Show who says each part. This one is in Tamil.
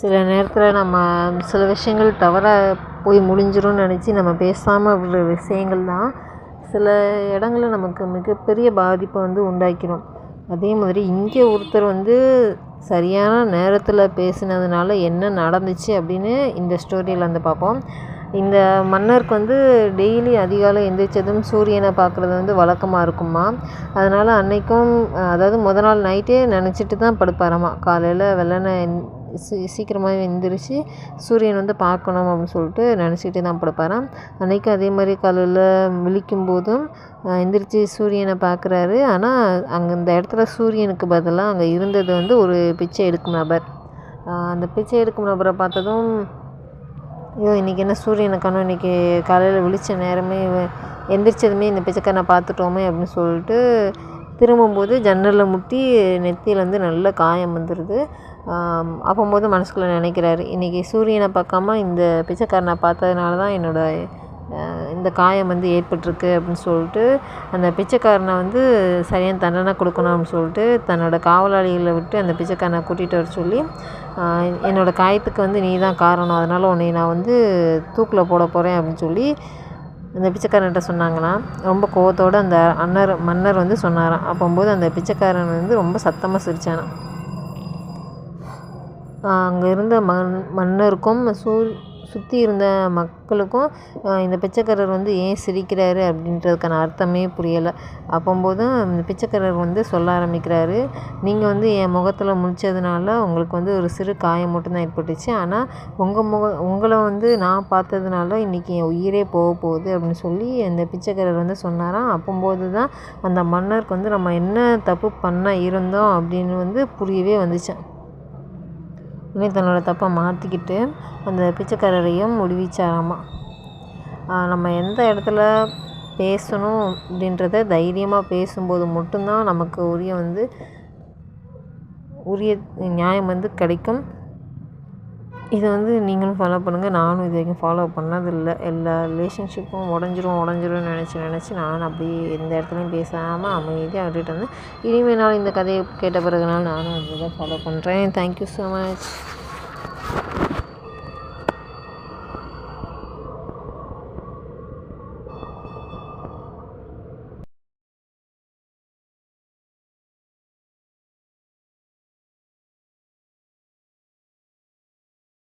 Speaker 1: சில நேரத்தில் நம்ம சில விஷயங்கள் தவறாக போய் முடிஞ்சிரும்னு நினச்சி நம்ம பேசாமல் விடுற விஷயங்கள் தான் சில இடங்கள்ல நமக்கு மிகப்பெரிய பாதிப்பை வந்து உண்டாக்கிடும் அதே மாதிரி இங்கே ஒருத்தர் வந்து சரியான நேரத்தில் பேசினதுனால என்ன நடந்துச்சு அப்படின்னு இந்த ஸ்டோரியில் வந்து பார்ப்போம். இந்த மன்னருக்கு வந்து டெய்லி அதிகாலை எந்திரிச்சதும் சூரியனை பார்க்குறது வந்து வழக்கமாக இருக்குமா அதனால் அன்னைக்கும் அதாவது முத நாள் நைட்டே நினச்சிட்டு தான் படுப்பாராமா. காலையில் வெள்ளனை சீ சீக்கிரமாகவே எந்திரிச்சு சூரியன் வந்து பார்க்கணும் அப்படின்னு சொல்லிட்டு நினச்சிக்கிட்டே தான் படுப்பாராம். அன்றைக்கும் அதே மாதிரி காலையில் விழிக்கும் போதும் எந்திரிச்சு சூரியனை பார்க்குறாரு. ஆனால் அங்கே இந்த இடத்துல சூரியனுக்கு பதிலாக அங்கே இருந்தது வந்து ஒரு பிச்சை எடுக்கும் நபர். அந்த பிச்சை எடுக்கும் நபரை பார்த்ததும் ஐயோ இன்றைக்கி என்ன சூரியனை காணோம் இன்றைக்கி காலையில் விழித்த நேரமே எந்திரிச்சதுமே இந்த பிச்சைக்காரனை பார்த்துட்டோமே அப்படின்னு சொல்லிட்டு திரும்பும்போது ஜன்னலில் முட்டி நெத்தியில் வந்து நல்ல காயம் வந்துடுது அப்போம்போது மனசுக்குள்ளே நினைக்கிறாரு. இன்றைக்கி சூரியனை பார்க்காம இந்த பிச்சைக்காரனை பார்த்ததுனால தான் என்னோடய இந்த காயம் வந்து ஏற்பட்டிருக்கு அப்படின்னு சொல்லிட்டு அந்த பிச்சைக்காரனை வந்து சரியான தண்டனை கொடுக்கணும் அப்படின்னு சொல்லிட்டு தன்னோட காவலாளிகளை விட்டு அந்த பிச்சைக்காரனை கூட்டிகிட்டு வர சொல்லி என்னோடய காயத்துக்கு வந்து நீ தான் காரணம். அதனால் உன்னை நான் வந்து தூக்கில் போட போகிறேன் அப்படின்னு சொல்லி அந்த பிச்சைக்காரன்கிட்ட சொன்னாங்களாம். ரொம்ப கோவத்தோடு அந்த அன்னர் மன்னர் வந்து சொன்னாராம். அப்போம்போது அந்த பிச்சைக்காரன் வந்து ரொம்ப சத்தமாக சிரித்தானான் அங்கே இருந்த மன் மன்னருக்கும் சூ சுற்றி இருந்த மக்களுக்கும் இந்த பிச்சைக்காரர் வந்து ஏன் சிரிக்கிறாரு அப்படின்றதுக்கான அர்த்தமே புரியலை. அப்போம்போதும் இந்த பிச்சைக்காரர் வந்து சொல்ல ஆரம்பிக்கிறாரு நீங்கள் வந்து என் முகத்தில் முழிச்சதுனால உங்களுக்கு வந்து ஒரு சிறு காயம் மட்டும்தான் ஏற்பட்டுச்சு. ஆனால் உங்கள் முக உங்களை வந்து நான் பார்த்ததுனால இன்றைக்கி என் உயிரே போக போகுது அப்படின்னு சொல்லி அந்த பிச்சைக்காரர் வந்து சொன்னாராம். அப்போம்போது தான் அந்த மன்னருக்கு வந்து நம்ம என்ன தப்பு பண்ண இருந்தோம் அப்படின்னு வந்து புரியவே வந்துச்சான் உடனே தன்னோட தப்பை மாற்றிக்கிட்டு அந்த பிச்சைக்காரரையும் முடிவிச்சாராமா நம்ம எந்த இடத்துல பேசணும் அப்படின்றத தைரியமாக பேசும்போது மட்டும்தான் நமக்கு உரிய வந்து உரிய நியாயம் வந்து கிடைக்கும். இதை வந்து நீங்களும் ஃபாலோ பண்ணுங்கள் நானும் இது வரைக்கும் ஃபாலோ பண்ணதில்லை. எல்லா ரிலேஷன்ஷிப்பும் உடஞ்சிரும் உடஞ்சிரும்னு நினச்சி நினச்சி நானும் அப்படியே எந்த இடத்துலையும் பேசாமல் அமைதியாக விட்டுட்டு வந்தேன் இனிமேல் நாள் இந்த கதையை கேட்ட பிறகுனாலும் நானும் அதை தான் ஃபாலோ பண்ணுறேன் தேங்க்யூ ஸோ மச்